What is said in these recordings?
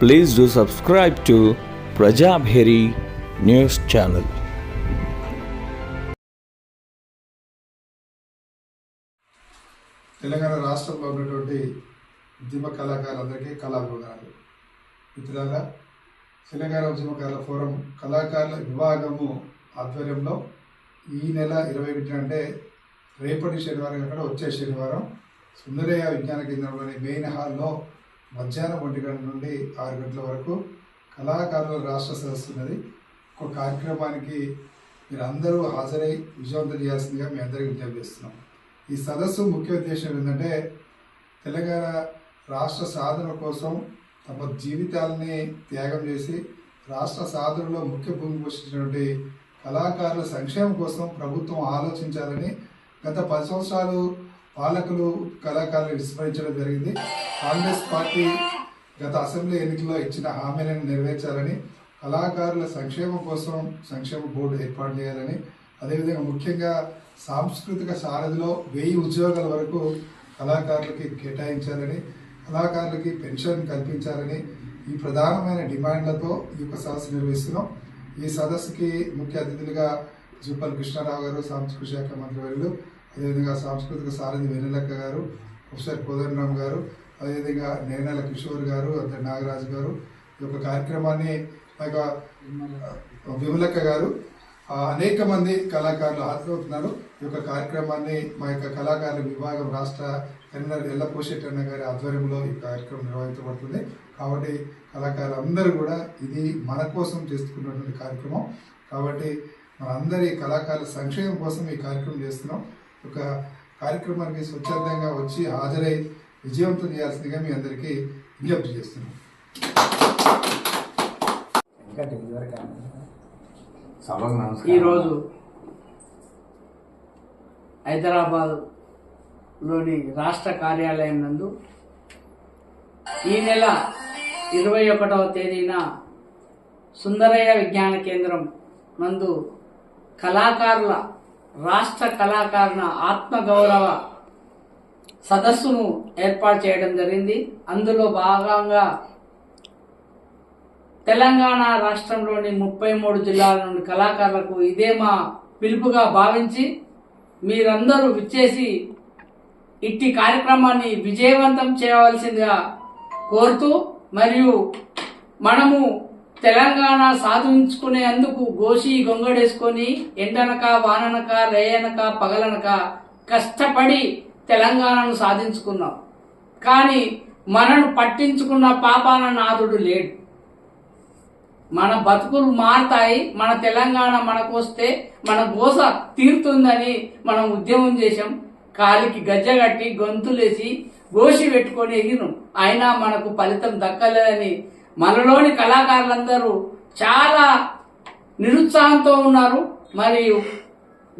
Please do subscribe to Prajabheri news channel. Telangana రాష్ట్రంలో ఉన్నటువంటి ఉద్యమ కళాకారులందరికీ కళాభివందనాలు. మిత్రులారా తెలంగాణ ఉద్యమకారుల ఫోరం కళాకారుల విభాగము ఆధ్వర్యంలో ఈ నెల ఇరవై ఒకటి అంటే రేపటి శనివారం కాకుండా వచ్చే శనివారం సుందరయ్య విజ్ఞాన కేంద్రంలోని మెయిన్ హాల్లో మధ్యాహ్నం ఒంటి గంట నుండి ఆరు గంటల వరకు కళాకారుల రాష్ట్ర సదస్సు ఉన్నది. ఒక కార్యక్రమానికి మీరు అందరూ హాజరై విజయవంతం చేయాల్సిందిగా మీ అందరికీ విజ్ఞప్తి చేస్తున్నాం. ఈ సదస్సు ముఖ్య ఉద్దేశం ఏంటంటే తెలంగాణ రాష్ట్ర సాధన కోసం తమ జీవితాలని త్యాగం చేసి రాష్ట్ర సాధనలో ముఖ్య భూమి పోషించినటువంటి కళాకారుల సంక్షేమం కోసం ప్రభుత్వం ఆలోచించాలని గత పది సంవత్సరాలు పాలకులు కళాకారులు విస్మరించడం జరిగింది. కాంగ్రెస్ పార్టీ గత అసెంబ్లీ ఎన్నికల్లో ఇచ్చిన హామీలను నెరవేర్చాలని కళాకారుల సంక్షేమం కోసం సంక్షేమ బోర్డు ఏర్పాటు చేయాలని అదేవిధంగా ముఖ్యంగా సాంస్కృతిక సారథిలో వెయ్యి ఉద్యోగాల వరకు కళాకారులకి కేటాయించాలని కళాకారులకి పెన్షన్ కల్పించాలని ఈ ప్రధానమైన డిమాండ్లతో ఈ యొక్క సదస్సు నిర్వహిస్తున్నాం. ఈ సదస్సుకి ముఖ్య అతిథులుగా జూపల్ కృష్ణారావు గారు సాంస్కృతిక శాఖ మంత్రివర్యులు అదేవిధంగా సాంస్కృతిక సారథి వెన్నెలక్క గారు ప్రొఫెసర్ కోదండరామ్ గారు అదేవిధంగా నేనెల కిషోర్ గారు అంత నాగరాజు గారు ఈ యొక్క కార్యక్రమాన్ని యొక్క విమలక్క గారు అనేక మంది కళాకారులు హాజరవుతున్నారు ఈ యొక్క కార్యక్రమాన్ని మా యొక్క కళాకారుల విభాగం రాష్ట్ర కన్వీనర్ ఎల్ల అన్న గారి ఆధ్వర్యంలో ఈ కార్యక్రమం నిర్వహించబడుతుంది. కాబట్టి కళాకారులు అందరూ కూడా ఇది మన కోసం చేసుకున్నటువంటి కార్యక్రమం. కాబట్టి మనందరి కళాకారుల సంక్షేమం కోసం ఈ కార్యక్రమం చేస్తున్నాం. ఒక కార్యక్రమానికి స్వచ్ఛందంగా వచ్చి హాజరై విజయవంతం చేయాల్సిందిగా మీ అందరికీ విజ్ఞప్తి చేస్తున్నాం. సభకు నమస్కారం. ఈరోజు హైదరాబాద్లోని రాష్ట్ర కార్యాలయం నందు ఈ నెల ఇరవై ఒకటవ తేదీన సుందరయ్య విజ్ఞాన కేంద్రం నందు కళాకారుల రాష్ట్ర కళాకారుల ఆత్మగౌరవ సదస్సును ఏర్పాటు చేయడం జరిగింది. అందులో భాగంగా తెలంగాణ రాష్ట్రంలోని ముప్పై మూడు జిల్లాల నుండి కళాకారులకు ఇదే మా పిలుపుగా భావించి మీరందరూ విచ్చేసి ఇట్టి కార్యక్రమాన్ని విజయవంతం చేయవలసిందిగా కోరుతూ మరియు మనము తెలంగాణ సాధించుకునేందుకు గోషి గొంగడేసుకొని ఎండనక వాననక రేయనక పగలనక కష్టపడి తెలంగాణను సాధించుకున్నాం. కానీ మనను పట్టించుకున్న పాపాన నాథుడు లేడు. మన బతుకులు మారుతాయి మన తెలంగాణ మనకు వస్తే మన గోస తీరుతుందని మనం ఉద్యమం చేశాం. కాలికి గజ్జగట్టి గొంతులేసి గోషి పెట్టుకొని ఎగిరం అయినా మనకు ఫలితం దక్కలేదని మనలోని కళాకారులందరూ చాలా నిరుత్సాహంతో ఉన్నారు. మరియు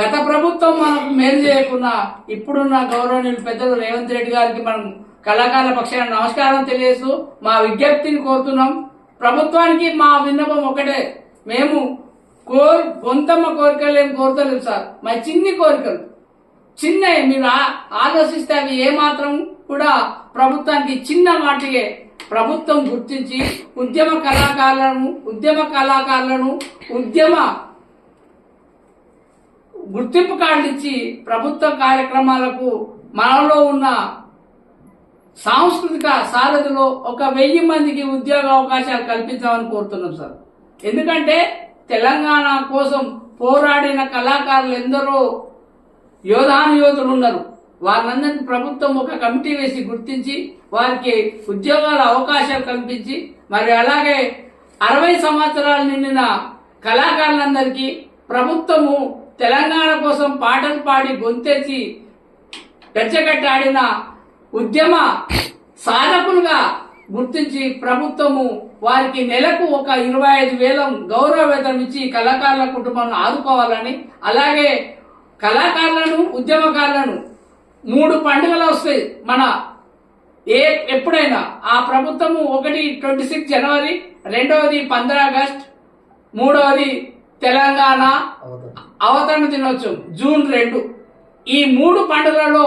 గత ప్రభుత్వం మనకు మేలు చేయకుండా ఇప్పుడున్న గౌరవనీయులు పెద్దలు రేవంత్ రెడ్డి గారికి మనం కళాకారుల పక్షాన నమస్కారం తెలియజేస్తూ మా విజ్ఞప్తిని కోరుతున్నాం. ప్రభుత్వానికి మా విన్నపం ఒకటే. మేము కోరు కొంతమ్మ కోరికలు ఏం కోరుతలేము సార్. మా చిన్ని కోరికలు. చిన్నవి మీరు ఆ- ఆలోచిస్తే అవి ఏమాత్రం కూడా ప్రభుత్వానికి చిన్న మాటకే ప్రభుత్వం గుర్తించి ఉద్యమ కళాకారులను ఉద్యమ కళాకారులను ఉద్యమ గుర్తింపు కార్డు ఇచ్చి ప్రభుత్వ కార్యక్రమాలకు మనలో ఉన్న సాంస్కృతిక సారథిలో ఒక వెయ్యి మందికి ఉద్యోగ అవకాశాలు కల్పించామని కోరుతున్నాం సార్. ఎందుకంటే తెలంగాణ కోసం పోరాడిన కళాకారులు ఎందరో యోధానుయోధులు ఉన్నారు. వారినందరినీ ప్రభుత్వం ఒక కమిటీ వేసి గుర్తించి వారికి ఉద్యోగాల అవకాశాలు కల్పించి మరి అలాగే అరవై సంవత్సరాలు నిండిన కళాకారులందరికీ ప్రభుత్వము తెలంగాణ కోసం పాటలు పాడి గొంతెచ్చి పెంచగట్టాడిన ఆడిన ఉద్యమ సాధకులుగా గుర్తించి ప్రభుత్వము వారికి నెలకు ఒక ఇరవై ఐదు వేల గౌరవ వేతనం ఇచ్చి కళాకారుల కుటుంబాలను ఆదుకోవాలని అలాగే కళాకారులను ఉద్యమకారులను మూడు పండుగలు వస్తాయి. మన ఏ ఎప్పుడైనా ఆ ప్రభుత్వము ఒకటి ట్వంటీ సిక్స్ జనవరి రెండవది పంద్ర ఆగస్ట్ మూడవది తెలంగాణ అవతరణ దినోత్సవం జూన్ రెండు. ఈ మూడు పండుగలలో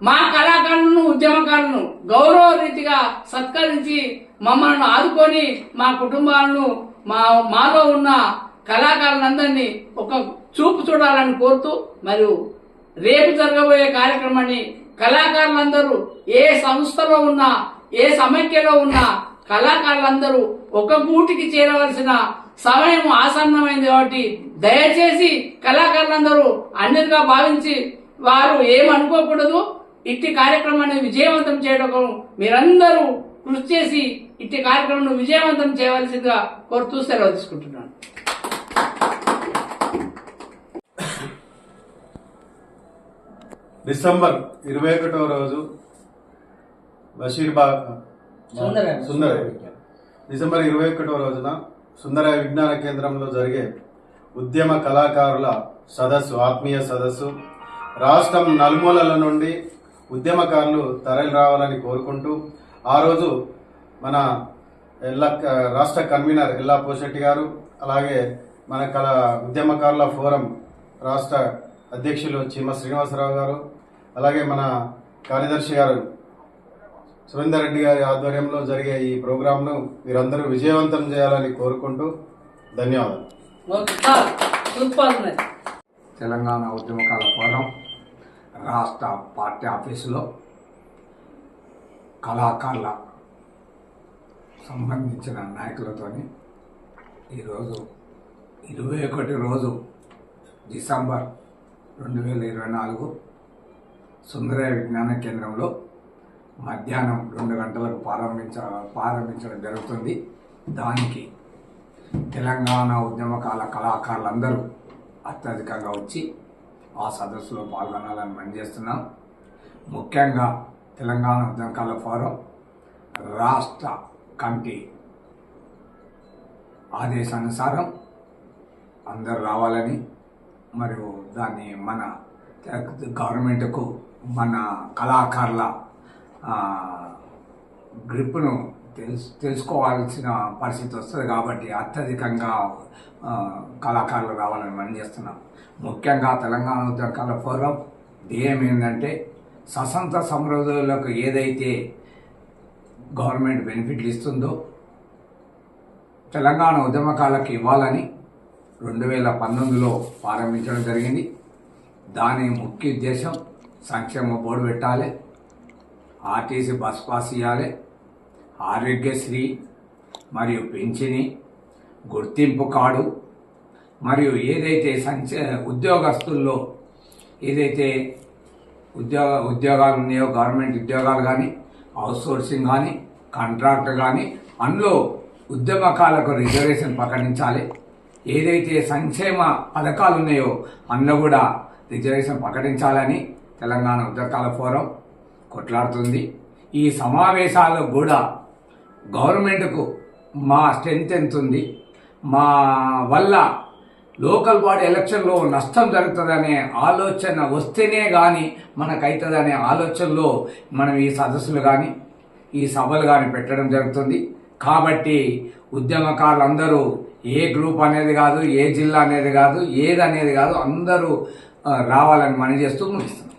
మా కళాకారులను ఉద్యమకారులను గౌరవ రీతిగా సత్కరించి మమ్మల్ని ఆదుకొని మా కుటుంబాలను మా మాలో ఉన్న కళాకారులందరినీ ఒక చూపు చూడాలని కోరుతూ మరియు రేపు జరగబోయే కార్యక్రమాన్ని కళాకారులందరూ ఏ సంస్థలో ఉన్నా ఏ సమైక్యలో ఉన్నా కళాకారులందరూ ఒక గూటికి చేరవలసిన సమయం ఆసన్నమైంది కాబట్టి దయచేసి కళాకారులందరూ అన్నిటిగా భావించి వారు ఏమనుకోకూడదు. ఇట్టి కార్యక్రమాన్ని విజయవంతం చేయడం మీరందరూ కృషి చేసి ఇట్టి కార్యక్రమం విజయవంతం చేయవలసిందిగా కోరుతూ సెలవు తీసుకుంటున్నాను. డిసెంబర్ ఇరవై ఒకటవ రోజు సుందరయ్య. సుందరయ్య డిసెంబర్ ఇరవై ఒకటవ రోజున సుందరయ్య విజ్ఞాన కేంద్రంలో జరిగే ఉద్యమ కళాకారుల సదస్సు ఆత్మీయ సదస్సు రాష్ట్రం నలుమూలల నుండి ఉద్యమకారులు తరలి రావాలని కోరుకుంటూ ఆ రోజు మన ఎల్ల రాష్ట్ర కన్వీనర్ ఎల్లా పోషెట్టి గారు అలాగే మన కళ ఉద్యమకారుల ఫోరం రాష్ట్ర అధ్యక్షులు చీమ శ్రీనివాసరావు గారు అలాగే మన కార్యదర్శి గారు సురేందర్ రెడ్డి గారి ఆధ్వర్యంలో జరిగే ఈ ప్రోగ్రాంను మీరందరూ విజయవంతం చేయాలని కోరుకుంటూ ధన్యవాదాలు. తెలంగాణ ఉద్యమకాల ఫోరం రాష్ట్ర పార్టీ ఆఫీసులో కళాకారుల సంబంధించిన నాయకులతోని ఈరోజు ఇరవై ఒకటి రోజు డిసెంబర్ రెండు వేల ఇరవై నాలుగు సుందరయ్య విజ్ఞాన కేంద్రంలో మధ్యాహ్నం రెండు గంటలకు ప్రారంభించ ప్రారంభించడం జరుగుతుంది. దానికి తెలంగాణ ఉద్యమకాల కళాకారులందరూ అత్యధికంగా వచ్చి ఆ సదస్సులో పాల్గొనాలని పనిచేస్తున్నాం. ముఖ్యంగా తెలంగాణ ఉద్యమకాల ఫోరం రాష్ట్ర కమిటీ ఆదేశానుసారం అందరు రావాలని మరియు దాన్ని మన గవర్నమెంట్కు మన కళాకారుల గ్రిప్ను తెలుసు తెలుసుకోవాల్సిన పరిస్థితి వస్తుంది కాబట్టి అత్యధికంగా కళాకారులు రావాలని మనం చేస్తున్నాం. ముఖ్యంగా తెలంగాణ ఉద్యోగాల ఫోరం ధ్యేయం ఏంటంటే స్వతంత్ర సమృద్ధులకు ఏదైతే గవర్నమెంట్ బెనిఫిట్లు ఇస్తుందో తెలంగాణ ఉద్యమకాలకు ఇవ్వాలని రెండు వేల పంతొమ్మిదిలో ప్రారంభించడం జరిగింది. దాని ముఖ్య ఉద్దేశం సంక్షేమ బోర్డు పెట్టాలి. ఆర్టీసీ బస్ పాస్ ఇవ్వాలి ఆరోగ్యశ్రీ మరియు పింఛని గుర్తింపు కార్డు మరియు ఏదైతే సంచ ఉద్యోగస్తుల్లో ఏదైతే ఉద్యోగ ఉద్యోగాలు ఉన్నాయో గవర్నమెంట్ ఉద్యోగాలు కానీ అవుట్సోర్సింగ్ కానీ కాంట్రాక్ట్ కానీ అందులో ఉద్యమకాలకు రిజర్వేషన్ ప్రకటించాలి. ఏదైతే సంక్షేమ పథకాలు ఉన్నాయో అందులో కూడా రిజర్వేషన్ ప్రకటించాలని తెలంగాణ ఉద్యోగాల ఫోరం కొట్లాడుతుంది. ఈ సమావేశాలు కూడా గవర్నమెంట్కు మా స్ట్రెంత్ ఎంత ఉంది మా వల్ల లోకల్ బాడీ ఎలక్షన్లో నష్టం జరుగుతుందనే ఆలోచన వస్తేనే కానీ మనకైతుందనే ఆలోచనలో మనం ఈ సదస్సులు కానీ ఈ సభలు కానీ పెట్టడం జరుగుతుంది. కాబట్టి ఉద్యమకారులందరూ ఏ గ్రూప్ అనేది కాదు ఏ జిల్లా అనేది కాదు ఏది అనేది కాదు అందరూ రావాలని మనం చేస్తూ ముగిస్తున్నాం.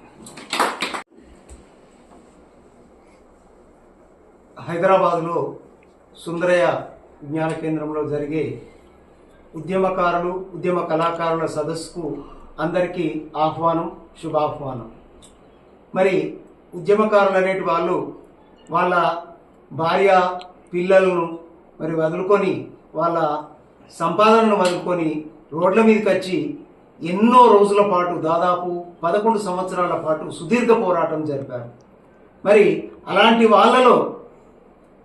హైదరాబాద్లో సుందరయ్య విజ్ఞాన కేంద్రంలో జరిగే ఉద్యమకారులు ఉద్యమ కళాకారుల సదస్సుకు అందరికీ ఆహ్వానం శుభాహ్వానం. మరి ఉద్యమకారులు అనేటి వాళ్ళు వాళ్ళ భార్య పిల్లలను మరి వదులుకొని వాళ్ళ సంపాదనను వదులుకొని రోడ్ల మీదకి వచ్చి ఎన్నో రోజుల పాటు దాదాపు పదకొండు సంవత్సరాల పాటు సుదీర్ఘ పోరాటం జరిపారు. మరి అలాంటి వాళ్ళలో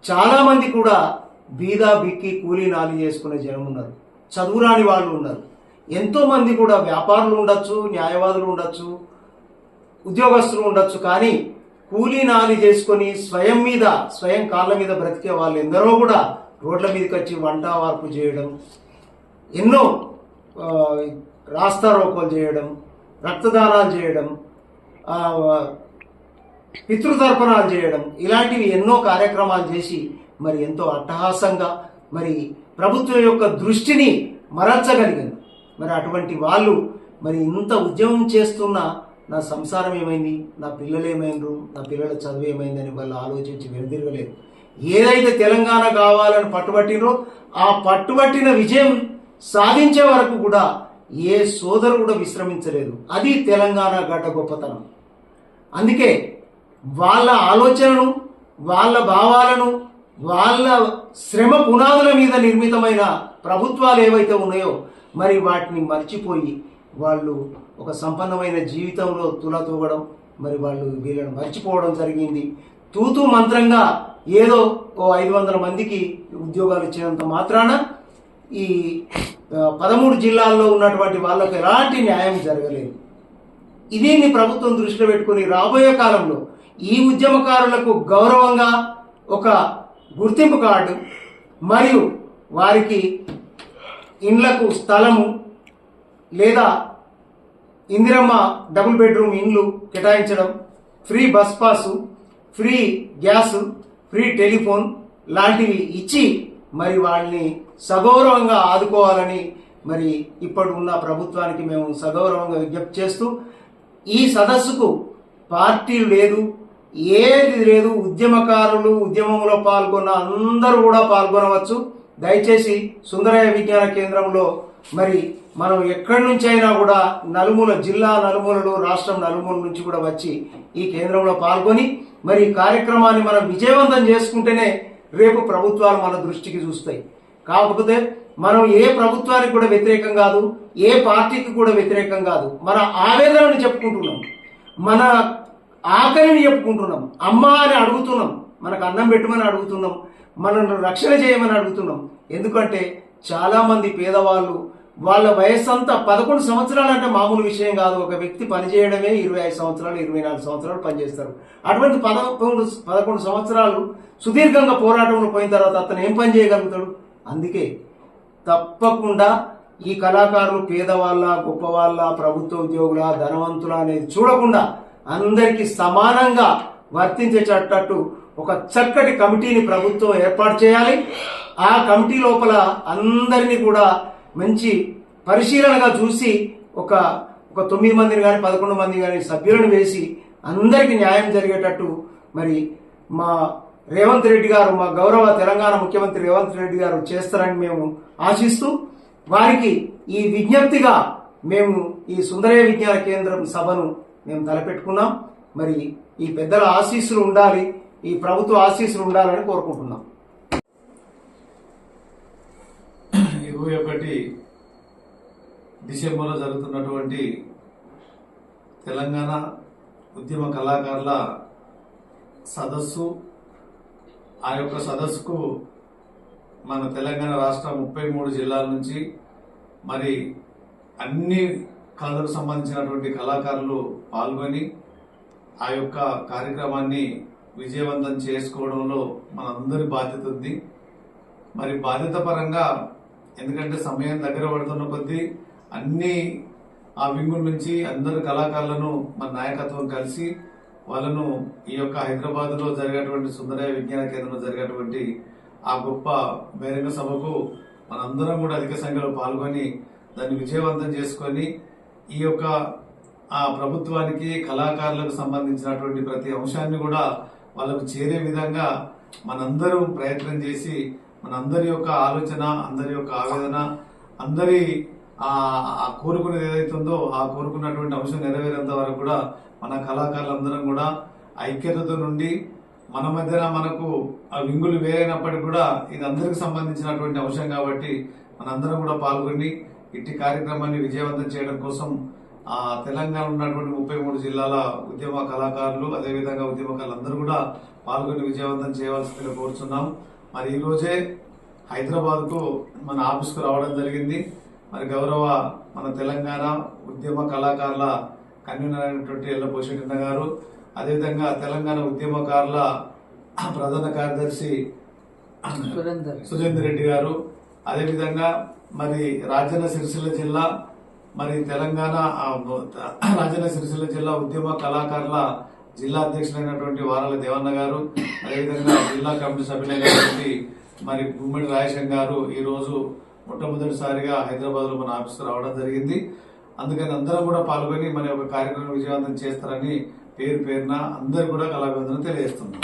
చాలా మంది కూడా బీదా బిక్కి కూలీ నాలి చేసుకునే జనం ఉన్నారు. చదువురాని వాళ్ళు ఉన్నారు. ఎంతో మంది కూడా వ్యాపారులు ఉండొచ్చు న్యాయవాదులు ఉండొచ్చు ఉద్యోగస్తులు ఉండొచ్చు కానీ కూలీ నాలి చేసుకొని స్వయం మీద స్వయం కాళ్ళ మీద బ్రతికే వాళ్ళు ఎందరో కూడా రోడ్ల మీదకి వచ్చి వంట వార్పు చేయడం ఎన్నో ఆ, రాస్తారోకోలు చేయడం రక్తదానాలు చేయడం పితృతర్పణాలు చేయడం ఇలాంటివి ఎన్నో కార్యక్రమాలు చేసి మరి ఎంతో అట్టహాసంగా మరి ప్రభుత్వం యొక్క దృష్టిని మరల్చగలిగింది మరి అటువంటి వాళ్ళు మరి ఇంత ఉద్యమం చేస్తున్న నా సంసారం ఏమైంది? నా పిల్లలు ఏమైనరు నా పిల్లల చదువు ఏమైందని వాళ్ళు ఆలోచించి వెనుదిరగలేదు. ఏదైతే తెలంగాణ కావాలని పట్టుబట్టినో ఆ పట్టుబట్టిన విజయం సాధించే వరకు కూడా ఏ సోదరు కూడా విశ్రమించలేదు. అది తెలంగాణ గడ్డ గొప్పతనం. అందుకే వాళ్ళ ఆలోచనను వాళ్ళ భావాలను వాళ్ళ శ్రమ పునాదుల మీద నిర్మితమైన ప్రభుత్వాలు ఏవైతే ఉన్నాయో మరి వాటిని మర్చిపోయి వాళ్ళు ఒక సంపన్నమైన జీవితంలో తులతూగడం మరి వాళ్ళు వీళ్ళని మర్చిపోవడం జరిగింది. తూతు మంత్రంగా ఏదో ఓ ఐదు వందల మందికి ఉద్యోగాలు ఇచ్చినంత మాత్రాన ఈ పదమూడు జిల్లాల్లో ఉన్నటువంటి వాళ్ళకు ఎలాంటి న్యాయం జరగలేదు. దీన్ని ప్రభుత్వం దృష్టిలో పెట్టుకుని రాబోయే కాలంలో ఈ ఉద్యమకారులకు గౌరవంగా ఒక గుర్తింపు కార్డు మరియు వారికి ఇండ్లకు స్థలము లేదా ఇందిరమ్మ డబుల్ బెడ్రూమ్ ఇండ్లు కేటాయించడం free bus pass free gas free telephone లాంటివి ఇచ్చి మరి వాళ్ళని సగౌరవంగా ఆదుకోవాలని మరి ఇప్పుడు ఉన్న ప్రభుత్వానికి మేము సగౌరవంగా విజ్ఞప్తి చేస్తూ ఈ సదస్సుకు పార్టీ లేదు ఏది లేదు ఉద్యమకారులు ఉద్యమంలో పాల్గొన్న అందరూ కూడా పాల్గొనవచ్చు. దయచేసి సుందరయ్య విజ్ఞాన కేంద్రంలో మరి మనం ఎక్కడి నుంచి అయినా కూడా నలుమూల జిల్లా నలుమూలలు రాష్ట్రం నలుమూల నుంచి కూడా వచ్చి ఈ కేంద్రంలో పాల్గొని మరి ఈ కార్యక్రమాన్ని మనం విజయవంతం చేసుకుంటేనే రేపు ప్రభుత్వాలు మన దృష్టికి చూస్తాయి. కాకపోతే మనం ఏ ప్రభుత్వానికి కూడా వ్యతిరేకం కాదు ఏ పార్టీకి కూడా వ్యతిరేకం కాదు. మన ఆవేదనని చెప్పుకుంటున్నాం. మన ఆకలిని చెప్పుకుంటున్నాం. అమ్మ అని అడుగుతున్నాం. మనకు అన్నం పెట్టమని అడుగుతున్నాం. మనల్ని రక్షణ చేయమని అడుగుతున్నాం. ఎందుకంటే చాలామంది పేదవాళ్ళు వాళ్ళ వయస్సు అంతా పదకొండు సంవత్సరాలు అంటే మామూలు విషయం కాదు. ఒక వ్యక్తి పనిచేయడమే ఇరవై ఐదు సంవత్సరాలు ఇరవై నాలుగు సంవత్సరాలు పనిచేస్తారు. అటువంటి పదకొండు పదకొండు సంవత్సరాలు సుదీర్ఘంగా పోరాటంలో పోయిన తర్వాత అతను ఏం పని చేయగలుగుతాడు? అందుకే తప్పకుండా ఈ కళాకారులు పేదవాళ్ళ గొప్పవాళ్ళ ప్రభుత్వ ఉద్యోగుల ధనవంతుల అనేది చూడకుండా అందరికీ సమానంగా వర్తించేటట్టు ఒక చక్కటి కమిటీని ప్రభుత్వం ఏర్పాటు చేయాలి. ఆ కమిటీ లోపల అందరినీ కూడా మంచి పరిశీలనగా చూసి ఒక ఒక తొమ్మిది మందిని కానీ పదకొండు మంది కానీ సభ్యులను వేసి అందరికీ న్యాయం జరిగేటట్టు మరి మా రేవంత్ రెడ్డి గారు మా గౌరవ తెలంగాణ ముఖ్యమంత్రి రేవంత్ రెడ్డి గారు చేస్తారని మేము ఆశిస్తూ వారికి ఈ విజ్ఞప్తిగా మేము ఈ సుందరయ విజ్ఞాన కేంద్రం సభను మేము తలపెట్టుకున్నాం. మరి ఈ పెద్దల ఆశీస్సులు ఉండాలి ఈ ప్రభుత్వ ఆశీస్సులు ఉండాలని కోరుకుంటున్నాం. ఇరవై ఒకటి డిసెంబర్లో జరుగుతున్నటువంటి తెలంగాణ ఉద్యమ కళాకారుల సదస్సు ఆ యొక్క సదస్సుకు మన తెలంగాణ రాష్ట్ర ముప్పై మూడు జిల్లాల నుంచి మరి అన్ని కళలకు సంబంధించినటువంటి కళాకారులు పాల్గొని ఆ యొక్క కార్యక్రమాన్ని విజయవంతం చేసుకోవడంలో మనందరి బాధ్యత ఉంది. మరి బాధ్యత పరంగా ఎందుకంటే సమయం దగ్గర పడుతున్న కొద్దీ అన్ని ఆ వింగుల నుంచి అందరు కళాకారులను మన నాయకత్వం కలిసి వాళ్ళను ఈ యొక్క హైదరాబాద్లో జరిగేటువంటి సుందరయ్య విజ్ఞాన కేంద్రంలో జరిగేటువంటి ఆ గొప్ప బహిరంగ సభకు మనందరం కూడా అధిక సంఖ్యలో పాల్గొని దాన్ని విజయవంతం చేసుకొని ఈ యొక్క ఆ ప్రభుత్వానికి కళాకారులకు సంబంధించినటువంటి ప్రతి అంశాన్ని కూడా వాళ్ళకు చేరే విధంగా మనందరం ప్రయత్నం చేసి మనందరి యొక్క ఆలోచన అందరి యొక్క ఆవేదన అందరి ఆ కోరుకునేది కోరుకునేది ఏదైతుందో ఆ కోరుకున్నటువంటి అంశం నెరవేరేంత వరకు కూడా మన కళాకారులందరం కూడా ఐక్యతతో నుండి మన మధ్యన మనకు ఆ వింగులు వేరైనప్పటికీ కూడా ఇది అందరికి సంబంధించినటువంటి అంశం కాబట్టి మనందరం కూడా పాల్గొని ఇట్టి కార్యక్రమాన్ని విజయవంతం చేయడం కోసం ఆ తెలంగాణ ఉన్నటువంటి ముప్పై మూడు జిల్లాల ఉద్యమ కళాకారులు అదేవిధంగా ఉద్యమకారులు అందరూ కూడా పాల్గొని విజయవంతం చేయవలసిందిగా కోరుచున్నాం. మరి ఈ రోజే హైదరాబాద్కు మన ఆఫీస్కు రావడం జరిగింది. మరి గౌరవ మన తెలంగాణ ఉద్యమ కళాకారుల కన్వీనర్ అయినటువంటి ఎల్ల పోషెట్టిన గారు అదేవిధంగా తెలంగాణ ఉద్యమకారుల ప్రధాన కార్యదర్శి సురేందర్ రెడ్డి గారు అదేవిధంగా మరి రాజన్న సిరిసిల్ల జిల్లా మరి తెలంగాణ రాజన్న సిరిసిల్ల జిల్లా ఉద్యమ కళాకారుల జిల్లా అధ్యక్షులైనటువంటి వారాల దేవన్న గారు అదేవిధంగా జిల్లా కమిటీ సభ్యులైనటువంటి మరి గుమ్మడి రాయశం గారు ఈరోజు మొట్టమొదటిసారిగా హైదరాబాద్లో మన ఆఫీస్ రావడం జరిగింది. అందుకని అందరం కూడా పాల్గొని మన యొక్క కార్యక్రమం విజయవంతం చేస్తారని పేరు పేరున అందరు కూడా కళాభివందనం తెలియజేస్తున్నాం.